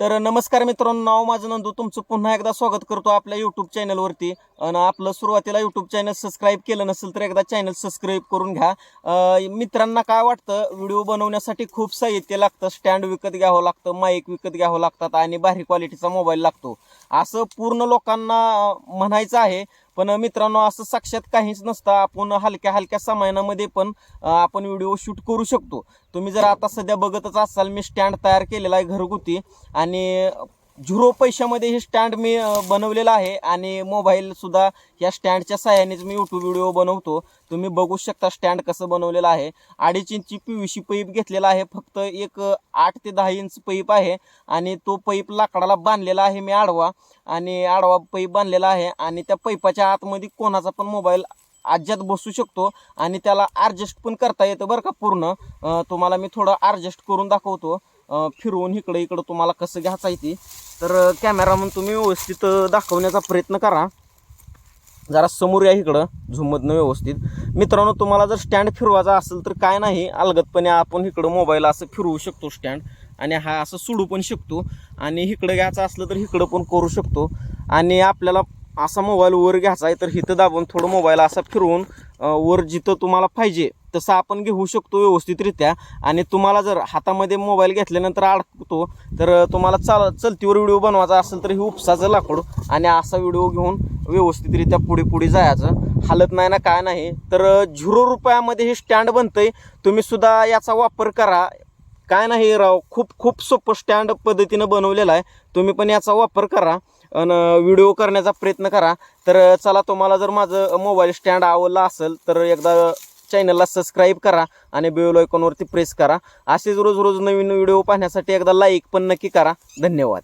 तर नमस्कार मित्रांनो नाव माझं नंदू. तुमचं पुन्हा एकदा स्वागत करतो आपल्या यूट्यूब चॅनलवरती आणि आपलं सुरुवातीला यूट्यूब चॅनल सबस्क्राईब केलं नसेल तर एकदा चॅनल सबस्क्राईब करून घ्या. मित्रांना काय वाटतं व्हिडिओ बनवण्यासाठी खूप साहित्य लागतं स्टँड विकत घ्यावं लागतं माईक विकत घ्यावं लागतात आणि भारी क्वालिटीचा मोबाईल लागतो. असं पूर्ण लोकांना म्हणायचं आहे. पण मित्रांनो असं साक्षात काहीच नसतं. आपण हलक्या हलक्या समयामध्ये पण आपण व्हिडिओ शूट करू शकतो. तुम्ही जर आता सध्या बघतच असाल मी स्टँड तयार केलेला आहे घरगुती. आणि झिरो पैशामध्ये हे स्टँड मी बनवलेलं आहे आणि मोबाईल सुद्धा या स्टँडच्या सहाय्यानेच मी यूट्यूब व्हिडिओ बनवतो. तुम्ही बघू शकता स्टँड कसं बनवलेलं आहे. अडीच इंची पी व्ही सी पैप घेतलेला आहे. फक्त एक आठ ते दहा इंच पैप आहे आणि तो पैप लाकडाला बांधलेला आहे मी आडवा आणि आडवा पैप बांधलेला आहे आणि त्या पैपाच्या आतमध्ये कोणाचा पण मोबाईल आज्यात बसू शकतो आणि त्याला ॲडजस्ट पण करता येतं बरं का पूर्ण. तुम्हाला मी थोडं ॲडजस्ट करून दाखवतो. फिरवून इकडं इकडं तुम्हाला कसं घ्यायचं आहे ते. तर कॅमेरामन तुम्ही व्यवस्थित दाखवण्याचा प्रयत्न करा. जरा समोर या इकडं झुममधनं व्यवस्थित. मित्रांनो तुम्हाला जर स्टँड फिरवायचा असेल तर काय नाही अलगतपणे आपण इकडं मोबाईल असं फिरवू शकतो स्टँड आणि हा असं सोडू पण शकतो. आणि इकडं घ्यायचं असलं तर इकडं पण करू शकतो. आणि आपल्याला असा मोबाईल वर घ्यायचा आहे तर इथं दाबून थोडं मोबाईल असा फिरवून वर जिथं तुम्हाला पाहिजे तसं आपण घेऊ शकतो व्यवस्थितरित्या. आणि तुम्हाला जर हातामध्ये मोबाईल घेतल्यानंतर अडकतो तर तुम्हाला चाल चलतीवर व्हिडिओ बनवायचा असेल तर हे उपसाचं लाकूड आणि असा व्हिडिओ घेऊन व्यवस्थितरित्या पुढे पुढे जायचं. हालत नाही ना काय नाही. तर झिरो रुपयामध्ये हे स्टँड बनतंय. तुम्ही सुद्धा याचा वापर करा. काय नाही राव खूप खूप सोपं स्टँड पद्धतीनं बनवलेलं आहे. तुम्ही पण याचा वापर करा आणि व्हिडिओ करण्याचा प्रयत्न करा. तर चला तुम्हाला जर माझं मोबाईल स्टँड आवडला असेल तर एकदा चॅनलला सबस्क्राईब करा आणि बेल आयकॉनवरती प्रेस करा. असेच रोज रोज नवीन व्हिडिओ पाहण्यासाठी एकदा लाईक पण नक्की करा. धन्यवाद.